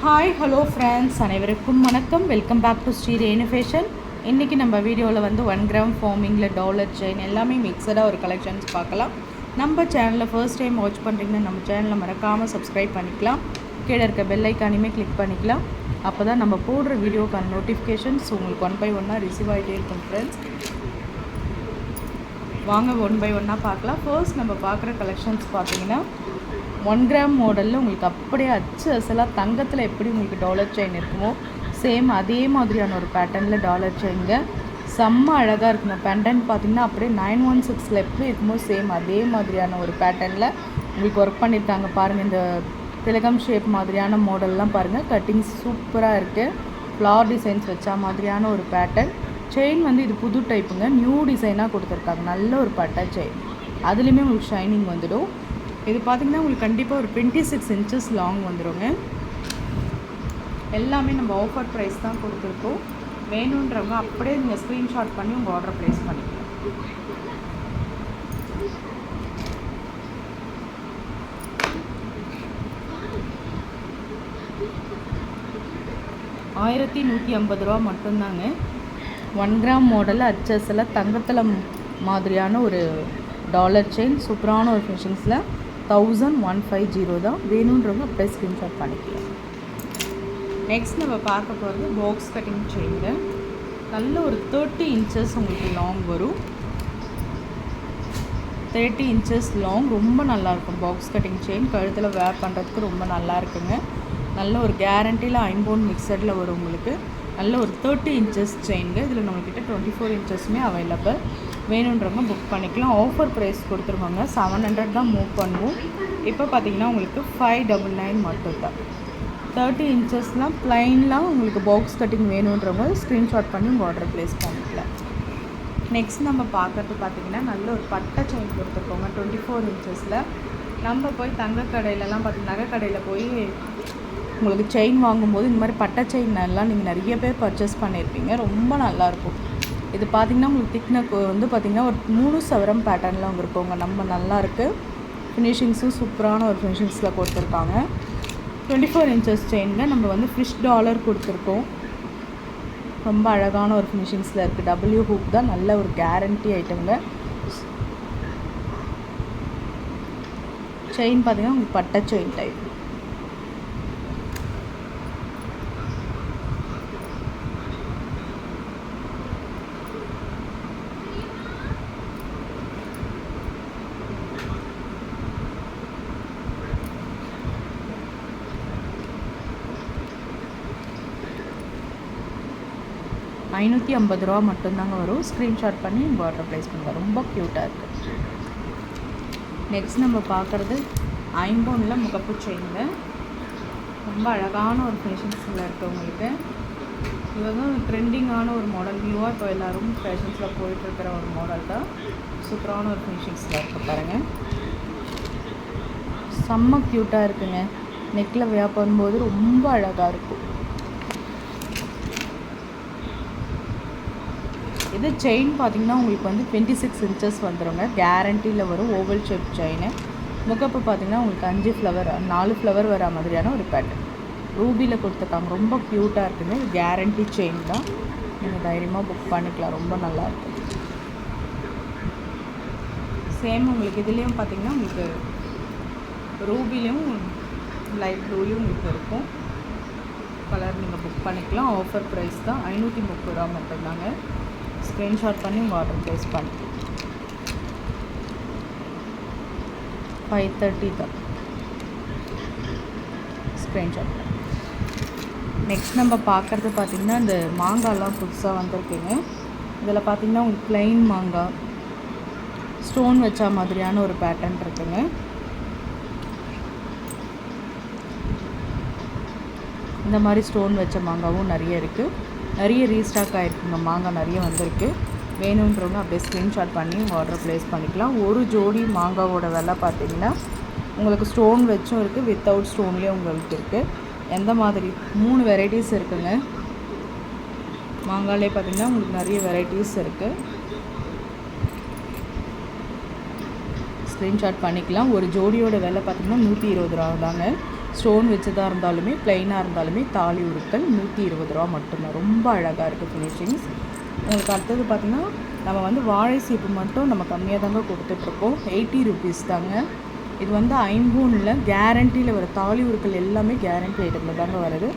Hi hello friends அனைவருக்கும் வணக்கம். Welcome back to Shri Renu Fashion இன்றைக்கி நம்ம வீடியோவில் வந்து ஒன் கிராம் ஃபார்மிங்கில் டாலர் செயின் எல்லாமே மிக்சடாக ஒரு கலெக்ஷன்ஸ் பார்க்கலாம். நம்ம சேனலில் ஃபர்ஸ்ட் டைம் வாட்ச் பண்ணுறீங்கன்னா நம்ம சேனலை மறக்காமல் சப்ஸ்கிரைப் பண்ணிக்கலாம். கீழே இருக்க பெல் கிளிக் பண்ணிக்கலாம். அப்போ தான் நம்ம போடுற வீடியோக்கான நோட்டிஃபிகேஷன்ஸ் உங்களுக்கு ஒன் பை ஒன்னாக ரிசீவ் ஆகிட்டே இருக்கும் ஃப்ரெண்ட்ஸ் வாங்க ஒன் பை ஒன்னாக பார்க்கலாம். ஃபர்ஸ்ட் நம்ம பார்க்குற கலெக்ஷன்ஸ் பார்த்தீங்கன்னா ஒன் கிராம் மாடலில் உங்களுக்கு அப்படியே அச்சு அசலாக தங்கத்தில் எப்படி உங்களுக்கு டாலர் செயின் இருக்குமோ சேம் அதே மாதிரியான ஒரு பேட்டர்னில் டாலர் செயினுங்க செம்ம அழகாக இருக்குங்க. பெண்டன் பார்த்தீங்கன்னா அப்படியே நைன் ஒன் சிக்ஸில் எப்படி இருக்குமோ சேம் அதே மாதிரியான ஒரு பேட்டர்னில் உங்களுக்கு ஒர்க் பண்ணியிருக்காங்க. பாருங்கள் இந்த திலகம் ஷேப் மாதிரியான மாடல்லாம் பாருங்கள் கட்டிங் சூப்பராக இருக்குது ஃப்ளார் டிசைன்ஸ் வச்சா மாதிரியான ஒரு பேட்டர்ன் செயின் வந்து இது புது டைப்புங்க நியூ டிசைனாக கொடுத்துருக்காங்க. நல்ல ஒரு பட்டை செயின் அதுலேயுமே உங்களுக்கு ஷைனிங் வந்துடும். இது பார்த்தீங்கன்னா உங்களுக்கு கண்டிப்பாக ஒரு டுவெண்ட்டி சிக்ஸ் இன்ச்சஸ் லாங் வந்துடுங்க எல்லாமே நம்ம ஆஃபர் ப்ரைஸ் தான் கொடுத்துருக்கோம். வேணுன்றவங்க அப்படியே நீங்கள் ஸ்க்ரீன்ஷாட் பண்ணி உங்கள் ஆர்டர் ப்ளேஸ் பண்ணிக்கலாம். ஆயிரத்தி நூற்றி ஐம்பது ரூபா மட்டும்தாங்க. ஒன் கிராம் மாடலில் அச்சஸில் தங்கத்தில் மாதிரியான ஒரு டாலர் செயின் சூப்பரான ஒரு ஃபினிஷிங்ஸில் தௌசண்ட் ஒன் ஃபைவ் ஜீரோ தான் வேணுன்றவங்க அப்படியே ஸ்க்ரீன்ஷாட் பண்ணிக்கலாம் நெக்ஸ்ட் நம்ம பார்க்க போகிறது பாக்ஸ் கட்டிங் செயின்னு நல்ல ஒரு தேர்ட்டி இன்ச்சஸ் உங்களுக்கு லாங் வரும். தேர்ட்டி இன்ச்சஸ் லாங் ரொம்ப நல்லாயிருக்கும் பாக்ஸ் கட்டிங் செயின் கழுத்தில் வேர் பண்ணுறதுக்கு ரொம்ப நல்லா இருக்குங்க. நல்ல ஒரு கேரண்டியில் ஐம்போன் மிக்சடில் வரும் உங்களுக்கு. நல்ல ஒரு தேர்ட்டி இன்ச்சஸ் செயின்ங்க இதில் நம்மக்கிட்ட டுவெண்ட்டி ஃபோர் இன்ச்சஸுமே அவைலபிள் வேணுன்றவங்க புக் பண்ணிக்கலாம். ஆஃபர் ப்ரைஸ் கொடுத்துருவாங்க. செவன் ஹண்ட்ரட் தான் மூவ் பண்ணுவோம். இப்போ பார்த்தீங்கன்னா உங்களுக்கு ஃபைவ் டபுள் நைன் மட்டும் தான் தேர்ட்டி இன்ச்சஸ்லாம் ப்ளைன்லாம் உங்களுக்கு பாக்ஸ் கட்டிங் வேணுன்றவங்க ஸ்க்ரீன்ஷாட் பண்ணி உங்கள் ஆர்டர் ப்ளேஸ் பண்ணிக்கலாம். நெக்ஸ்ட் நம்ம பார்க்குறது பார்த்தீங்கன்னா நல்ல ஒரு பட்டை செயின் கொடுத்துருக்கோங்க. டுவெண்ட்டி ஃபோர் இன்ச்சஸில் நம்ம போய் தங்க கடையிலலாம் பார்த்து நகை கடையில் போய் உங்களுக்கு செயின் வாங்கும்போது இந்த மாதிரி பட்டை செயின் எல்லாம் நீங்கள் நிறைய பேர் பர்ச்சேஸ் பண்ணியிருப்பீங்க. ரொம்ப நல்லாயிருக்கும் இது பார்த்திங்கன்னா உங்களுக்கு திக்னக் வந்து பார்த்திங்கன்னா ஒரு மூணு சவரம் பேட்டர்னில் அவங்க இருக்கவங்க நம்ம நல்லா இருக்குது ஃபினிஷிங்ஸும் சூப்பரான ஒரு ஃபினிஷிங்ஸில் கொடுத்துருக்காங்க. டுவெண்ட்டி ஃபோர் இன்ச்சஸ் செயினில் நம்ம வந்து ஃபிஷ் டாலர் கொடுத்துருக்கோம். ரொம்ப அழகான ஒரு ஃபினிஷிங்ஸில் இருக்குது டபிள்யூ ஹூக் தான் நல்ல ஒரு கேரண்டி ஐட்டங்க செயின் பார்த்தீங்கன்னா உங்களுக்கு பட்டை செயின் டைப் ஐநூற்றி ஐம்பது ரூபா மட்டும்தாங்க வரும். ஸ்க்ரீன்ஷாட் பண்ணி பார்டர் ப்ளேஸ் பண்ணுங்கள் ரொம்ப க்யூட்டாக இருக்குது நெக்ஸ்ட் நம்ம பார்க்குறது ஐம்போனில் முகப்பு செயின்ல ரொம்ப அழகான ஒரு ஃபேஷன்ஸில் இருக்குது உங்களுக்கு ட்ரெண்டிங்கான ஒரு மாடல் நியூவாக இப்போ எல்லோரும் ஃபேஷன்ஸில் போயிட்டுருக்கிற ஒரு மாடல் தான். சூப்பரான ஒரு ஃபினிஷிங்ஸில் இருக்க பாருங்கள் செம்ம க்யூட்டாக இருக்குங்க. நெக்கில் வியா பண்ணும்போது ரொம்ப அழகாக இருக்கும். இது செயின் பார்த்தீங்கன்னா உங்களுக்கு வந்து டுவெண்ட்டி சிக்ஸ் இன்ச்சஸ் வந்துடுங்க கேரண்டியில் வரும் ஓவல் ஷேப் செயின் முகப்பு பார்த்தீங்கன்னா உங்களுக்கு அஞ்சு ஃப்ளவர் நாலு ஃப்ளவர் வர மாதிரியான ஒரு பேட்டர்ன் ரூபியில் கொடுத்துருக்காங்க. ரொம்ப க்யூட்டாக இருக்குங்க. கேரண்டி செயின் தான். நீங்கள் தைரியமாக புக் பண்ணிக்கலாம். ரொம்ப நல்லாயிருக்கும் சேம் உங்களுக்கு இதுலேயும் பார்த்தீங்கன்னா உங்களுக்கு ரூபிலையும் லைட் ப்ளூலையும் உங்களுக்கு இருக்கும். கலர் நீங்கள் புக் பண்ணிக்கலாம். ஆஃபர் ப்ரைஸ் தான். ஐநூற்றி முப்பது ரூபா மட்டும்தாங்க. ஸ்க்ரீன்ஷாட் பண்ணி உங்கள் ஆர்டர் ப்ளேஸ் பண்ணி ஃபைவ் தேர்ட்டி தான். ஸ்க்ரீன்ஷாட் நெக்ஸ்ட் நம்ம பார்க்குறது பார்த்திங்கன்னா இந்த மாங்காய்லாம் புதுசாக வந்திருக்குங்க. இதில் பார்த்திங்கன்னா உங்களுக்கு ப்ளைன் மாங்காய் ஸ்டோன் வச்சா மாதிரியான ஒரு பேட்டர்ன் இருக்குங்க. இந்த மாதிரி ஸ்டோன் வச்ச மாங்காவும் நிறைய இருக்குது நிறைய ரீஸ்டாக் ஆகிருக்குங்க மாங்காய் நிறைய வந்திருக்கு. வேணுன்றவங்க அப்படியே ஸ்க்ரீன்ஷாட் பண்ணி உங்கள் ஆர்டர் ப்ளேஸ் பண்ணிக்கலாம். ஒரு ஜோடி மாங்காவோட விலை பார்த்தீங்கன்னா உங்களுக்கு ஸ்டோன் வச்சும் இருக்குது வித்தவுட் ஸ்டோன்லேயும் உங்களுக்கு இருக்குது எந்த மாதிரி? மூணு வெரைட்டிஸ் இருக்குங்க. மாங்காலே பார்த்திங்கன்னா உங்களுக்கு நிறைய வெரைட்டிஸ் இருக்குது ஸ்க்ரீன்ஷாட் பண்ணிக்கலாம். ஒரு ஜோடியோட விலை பார்த்திங்கன்னா நூற்றி இருபது ரூபா தாங்க ஸ்டோன் வச்சதாக இருந்தாலுமே ப்ளைனாக இருந்தாலுமே தாலி உருக்கள் நூற்றி இருபது ரூபா மட்டும்தான். ரொம்ப அழகாக இருக்குது ஃபினிஷிங்ஸ் உங்களுக்கு அடுத்தது பார்த்திங்கன்னா நம்ம வந்து வாழை சீப்பு மட்டும் நம்ம கம்மியாக தாங்க கொடுத்துட்ருக்கோம். எயிட்டி ருபீஸ் தாங்க. இது வந்து ஐம்பூனில் கேரண்டியில் வர தாலி உருக்கள் எல்லாமே கேரண்டி ஐட்டமில் தாங்க வருது.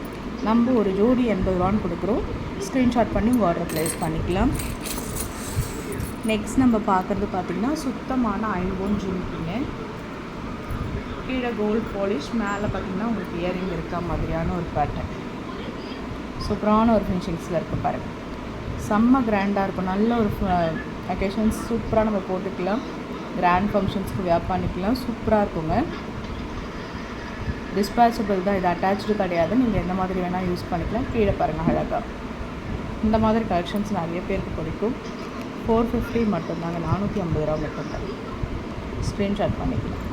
நம்ம ஒரு ஜோடி எண்பது ரூபான்னு கொடுக்குறோம். ஸ்க்ரீன்ஷாட் பண்ணி உங்கள் ஆர்டர் ப்ளேஸ் பண்ணிக்கலாம். நெக்ஸ்ட் நம்ம பார்க்குறது பார்த்திங்கன்னா சுத்தமான ஐம்பூன் ஜிமிக்கிங்க. கீழே கோல்ட் பாலிஷ் மேலே பார்த்திங்கன்னா உங்களுக்கு இயரிங் இருக்க மாதிரியான ஒரு பேட்டர்ன் சூப்பரான ஒரு ஃபினிஷிங்ஸில் இருக்குது பாருங்கள் செம்ம கிராண்டாக இருக்கும். நல்ல ஒரு அக்கேஷன்ஸ் சூப்பராக நம்ம போட்டுக்கலாம். கிராண்ட் ஃபங்க்ஷன்ஸ்க்கு வியாபாரிக்கலாம். பண்ணிக்கலாம் சூப்பராக இருக்குங்க. டிஸ்பேச்சபிள் தான். இது அட்டாச்சு கிடையாது. நீங்கள் எந்த மாதிரி வேணால் யூஸ் பண்ணிக்கலாம். கீழே பாருங்கள் அழகாக இந்த மாதிரி கலெக்ஷன்ஸ் நிறைய பேருக்கு பிடிக்கும். ஃபோர் ஃபிஃப்டி மட்டும்தாங்க. நானூற்றி ஐம்பது ரூபா மட்டும்தான். ஸ்க்ரீன்ஷாட் பண்ணிக்கலாம்.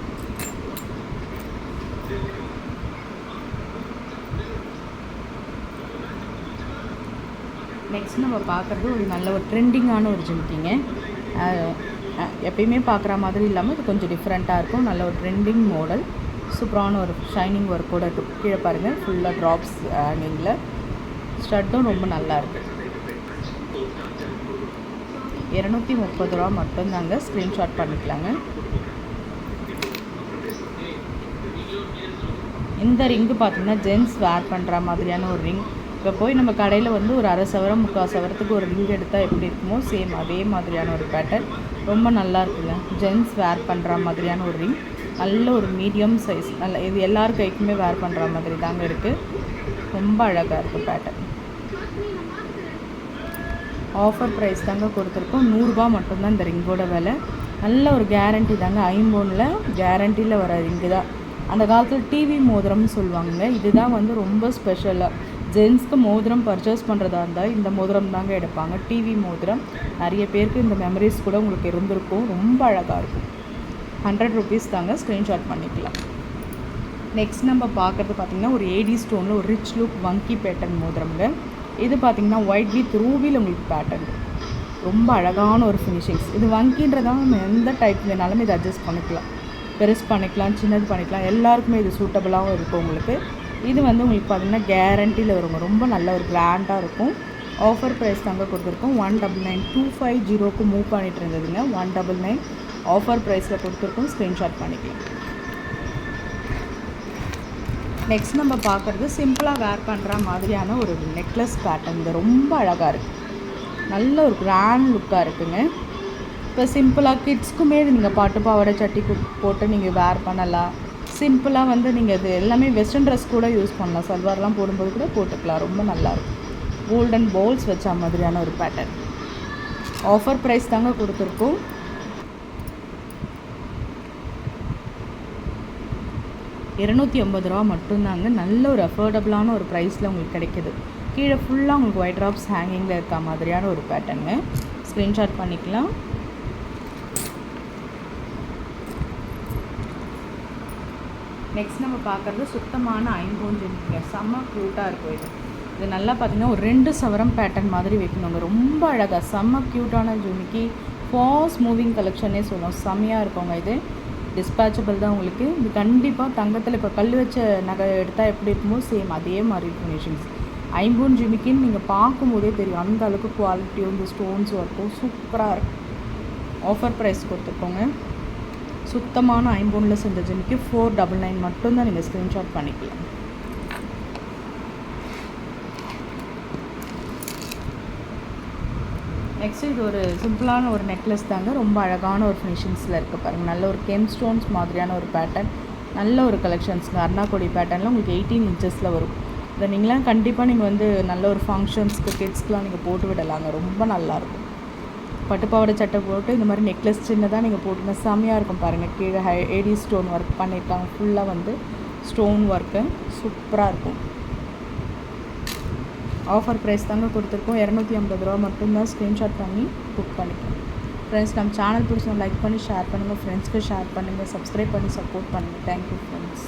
நெக்ஸ்ட் நம்ம பார்க்குறது ஒரு நல்ல ஒரு ட்ரெண்டிங்கான ஒரு ஜிமிக்கிங்க எப்பயுமே பார்க்குற மாதிரி இல்லாமல் இது கொஞ்சம் டிஃப்ரெண்ட்டாக இருக்கும். நல்ல ஒரு ட்ரெண்டிங் மாடல் சூப்பரான ஒரு ஷைனிங் ஒர்க்கோட இருக்கும் கீழே பாருங்கள் ஃபுல்லாக ட்ராப்ஸ் ஹேங்கிங்கில் ஸ்டட்டும் ரொம்ப நல்லா இருக்குது இரநூத்தி முப்பது ரூபா மட்டும்தாங்க ஸ்க்ரீன்ஷாட் பண்ணிக்கலாங்க. இந்த ரிங்கு பார்த்திங்கன்னா ஜென்ஸ் வேர் பண்ணுற மாதிரியான ஒரு ரிங். இப்போ போய் நம்ம கடையில் வந்து ஒரு அரை சவரம் முக்கால் சவரத்துக்கு ஒரு ரிங் எடுத்தால் எப்படி இருக்குமோ சேம் அதே மாதிரியான ஒரு பேட்டர்ன் ரொம்ப நல்லா இருக்குங்க. ஜென்ஸ் வேர் பண்ணுற மாதிரியான ஒரு ரிங். நல்ல ஒரு மீடியம் சைஸ் நல்ல இது எல்லார் கைக்குமே வேர் பண்ணுற மாதிரி தாங்க இருக்குது ரொம்ப அழகாக இருக்குது பேட்டர்ன் ஆஃபர் ப்ரைஸ் தாங்க கொடுத்துருக்கோம். நூறுரூபா மட்டும்தான் இந்த ரிங்கோட விலை. நல்ல ஒரு கேரண்டி தாங்க. ஐம்போனில் கேரண்டியில் வர ரிங்கு தான். அந்த காலத்தில் டிவி மோதிரம்னு சொல்லுவாங்க இதுதான் வந்து ரொம்ப ஸ்பெஷலாக ஜென்ஸ்க்கு மோதிரம் பர்ச்சேஸ் பண்ணுறதா இருந்தால் இந்த மோதிரம் தாங்க எடுப்பாங்க. டிவி மோதிரம். நிறைய பேருக்கு இந்த மெமரிஸ் கூட உங்களுக்கு இருந்திருக்கும். ரொம்ப அழகாக இருக்கும். ஹண்ட்ரட் ருபீஸ் தாங்க ஸ்க்ரீன்ஷாட் பண்ணிக்கலாம். நெக்ஸ்ட் நம்ம பார்க்குறது பார்த்திங்கன்னா ஒரு ஏடி ஸ்டோனில் ஒரு ரிச் லுக் வங்கி பேட்டர்ன் மோதிரம்ங்க. இது பார்த்திங்கன்னா ஒயிட் வித் ரூபியில் உங்களுக்கு பேட்டர்ன் ரொம்ப அழகான ஒரு ஃபினிஷிங்ஸ் இது வங்கின்றதான் நம்ம எந்த டைப் வேணாலும் இதை அட்ஜஸ்ட் பண்ணிக்கலாம். பெருசு பண்ணிக்கலாம் சின்னது பண்ணிக்கலாம். எல்லாருக்குமே இது சூட்டபுளாகவும் இருக்கும் உங்களுக்கு. இது வந்து உங்களுக்கு பார்த்திங்கன்னா கேரண்டியில் வருங்க ரொம்ப நல்ல ஒரு கிராண்டாக இருக்கும். ஆஃபர் ப்ரைஸ் தாங்க கொடுத்துருக்கோம். One double nine two five ஜீரோக்கு மூவ் பண்ணிட்டு இருந்ததுங்க. ஒன் டபுள் நைன் ஆஃபர் ப்ரைஸில் கொடுத்துருக்கோம். ஸ்க்ரீன்ஷாட் பண்ணிக்கலாம். நெக்ஸ்ட் நம்ம பார்க்குறது சிம்பிளாக வேர் பண்ணுற மாதிரியான ஒரு நெக்லஸ் பேட்டர்ன் இது ரொம்ப அழகாக இருக்குது நல்ல ஒரு கிராண்ட் லுக்காக இருக்குங்க. இப்போ சிம்பிளாக கிட்ஸ்க்குமே நீங்கள் பாட்டு பாவாடை சட்டி போட்டு நீங்கள் வேர் பண்ணலாம். சிம்பிளாக வந்து நீங்கள் இது எல்லாமே வெஸ்டர்ன் ட்ரெஸ் கூட யூஸ் பண்ணலாம். சல்வார்லாம் போடும்போது கூட போட்டுக்கலாம். ரொம்ப நல்லாயிருக்கும் கோல்டன் பவுல்ஸ் வச்ச மாதிரியான ஒரு பேட்டர்ன் ஆஃபர் ப்ரைஸ் தாங்க கொடுத்துருக்கோம். இரநூத்தி ஐம்பது ரூபா மட்டும்தாங்க. நல்ல ஒரு அஃபோர்டபுளான ஒரு ப்ரைஸில் உங்களுக்கு கிடைக்கிது. கீழே ஃபுல்லாக உங்களுக்கு ஒயிட் ட்ராப்ஸ் ஹேங்கிங்கில் இருக்க மாதிரியான ஒரு பேட்டர்னு ஸ்க்ரீன்ஷாட் பண்ணிக்கலாம். நெக்ஸ்ட் நம்ம பார்க்குறது சுத்தமான ஐம்பூன் செம்ம க்யூட்டாக இருக்கும் இது. இது நல்லா பார்த்தீங்கன்னா ஒரு ரெண்டு சவரம் பேட்டர்ன் மாதிரி வைக்கணுங்க. ரொம்ப அழகாக செம்ம க்யூட்டான ஜிமிக்கி ஃபாஸ்ட் மூவிங் கலெக்ஷனே சொல்லுவோம். செம்மையாக இருக்குங்க இது. டிஸ்பேச்சபிள் தான் உங்களுக்கு. இது கண்டிப்பாக தங்கத்தில் இப்போ கல் வச்ச நகை எடுத்தால் எப்படி இருக்குமோ சேம் அதே மாதிரி ஃபினிஷிங்ஸ் ஐம்பூன் ஜிமிக்கின்னு நீங்கள் பார்க்கும்போதே தெரியும். அந்த அளவுக்கு குவாலிட்டியும் இந்த ஸ்டோன்ஸும் இருக்கும். சூப்பராக இருக்கும் ஆஃபர் ப்ரைஸ் கொடுத்துருக்கோங்க. சுத்தமான ஐம்பொன்னில் செஞ்ச ஜிமிக்கு ஃபோர் டபுள் நைன் மட்டும்தான் நீங்கள் ஸ்க்ரீன்ஷாட் பண்ணிக்கலாம். நெக்ஸ்ட் இது ஒரு சிம்பிளான ஒரு நெக்லஸ் தாங்க. ரொம்ப அழகான ஒரு ஃபினிஷிங்ஸில் இருக்குது பாருங்கள் நல்ல ஒரு கெம் ஸ்டோன்ஸ் மாதிரியான ஒரு பேட்டர்ன் நல்ல ஒரு கலெக்ஷன்ஸுங்க அருணாக்கொடி பேட்டர்னில் உங்களுக்கு எயிட்டீன் இன்ச்சஸில் வரும். இதை நீங்களாம் கண்டிப்பாக நீங்கள் வந்து நல்ல ஒரு ஃபங்க்ஷன்ஸ்க்கு கிட்ஸ்க்கெலாம் நீங்கள் போட்டு விடலாங்க. ரொம்ப நல்லாயிருக்கும் பட்டுப்பாவடை சட்டை போட்டு இந்த மாதிரி நெக்லஸ் சின்னதாக நீங்கள் போட்டுங்க செம்மையாக இருக்கும் பாருங்கள் கீழே ஹை ஏடி ஸ்டோன் ஒர்க் பண்ணியிருக்காங்க. ஃபுல்லாக வந்து ஸ்டோன் ஒர்க்கு சூப்பராக இருக்கும். ஆஃபர் ப்ரைஸ் தாங்க கொடுத்துருக்கோம். இரநூத்தி ஐம்பது ரூபா மட்டும்தான் ஸ்க்ரீன்ஷாட் பண்ணி புக் பண்ணிக்கோங்க ஃப்ரெண்ட்ஸ் நம்ம சேனல் பிடிச்சவங்க லைக் பண்ணி ஷேர் பண்ணுங்கள் ஃப்ரெண்ட்ஸ்க்கு ஷேர் பண்ணுங்கள் சப்ஸ்கிரைப் பண்ணி சப்போர்ட் பண்ணுங்கள் தேங்க்யூ ஃப்ரெண்ட்ஸ்